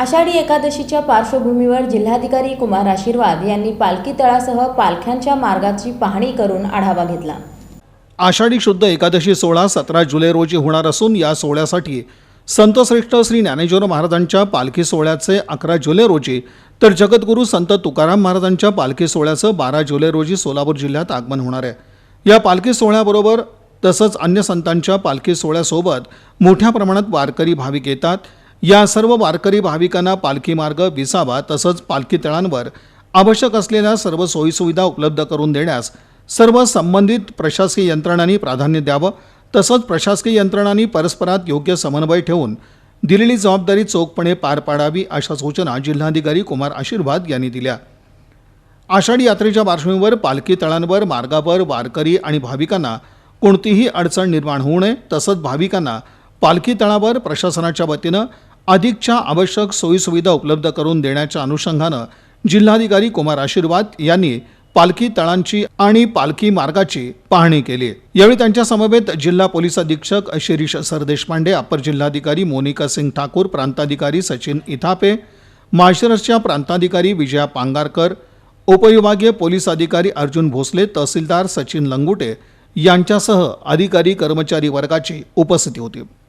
आषाढी एकादशीच्या पार्श्वभूमीवर जिल्हाधिकारी कुमार आशीर्वाद यांनी पालखी तळासह पालख्यांच्या मार्गाची पाहणी करून आढावा घेतला. आषाढी शुद्ध एकादशी सोहळा सतरा जुलै रोजी होणार असून या सोहळ्यासाठी संतश्रेष्ठ श्री ज्ञानेश्वर महाराजांच्या पालखी सोहळ्याचे अकरा जुलै रोजी तर जगद्गुरू संत तुकाराम महाराजांच्या पालखी सोहळ्याचं बारा जुलै रोजी सोलापूर जिल्ह्यात आगमन होणार आहे. या पालखी सोहळ्याबरोबर तसंच अन्य संतांच्या पालखी सोहळ्यासोबत मोठ्या प्रमाणात वारकरी भाविक येतात. या सर्व वारकरी भाविकांना पालखी मार्ग विसावा तसंच पालखी तळांवर आवश्यक असलेल्या सर्व सोयीसुविधा उपलब्ध करून देण्यास सर्व संबंधित प्रशासकीय यंत्रणांनी प्राधान्य द्यावं. तसंच प्रशासकीय यंत्रणांनी परस्परात योग्य समन्वय ठेवून दिलेली जबाबदारी चोखपणे पार पाडावी अशा सूचना जिल्हाधिकारी कुमार आशीर्वाद यांनी दिल्या. आषाढी यात्रेच्या पार्श्वभूमीवर पालखी तळांवर मार्गावर वारकरी आणि भाविकांना कोणतीही अडचण निर्माण होऊ नये. तसंच भाविकांना पालखी तळावर प्रशासनाच्या वतीनं अधिकच्या आवश्यक सोयीसुविधा उपलब्ध करून देण्याच्या अनुषंगानं जिल्हाधिकारी कुमार आशीर्वाद यांनी पालखी तळांची आणि पालखी मार्गाची पाहणी केली. यावेळी त्यांच्या समवेत जिल्हा पोलीस अधीक्षक शिरीष सरदेशपांडे अपर जिल्हाधिकारी मोनिका सिंग ठाकूर प्रांताधिकारी सचिन इथापे माळशिरसच्या प्रांताधिकारी विजया पांगारकर उपविभागीय पोलीस अधिकारी अर्जुन भोसले तहसीलदार सचिन लंगुटे यांच्यासह अधिकारी कर्मचारी वर्गाची उपस्थिती होती.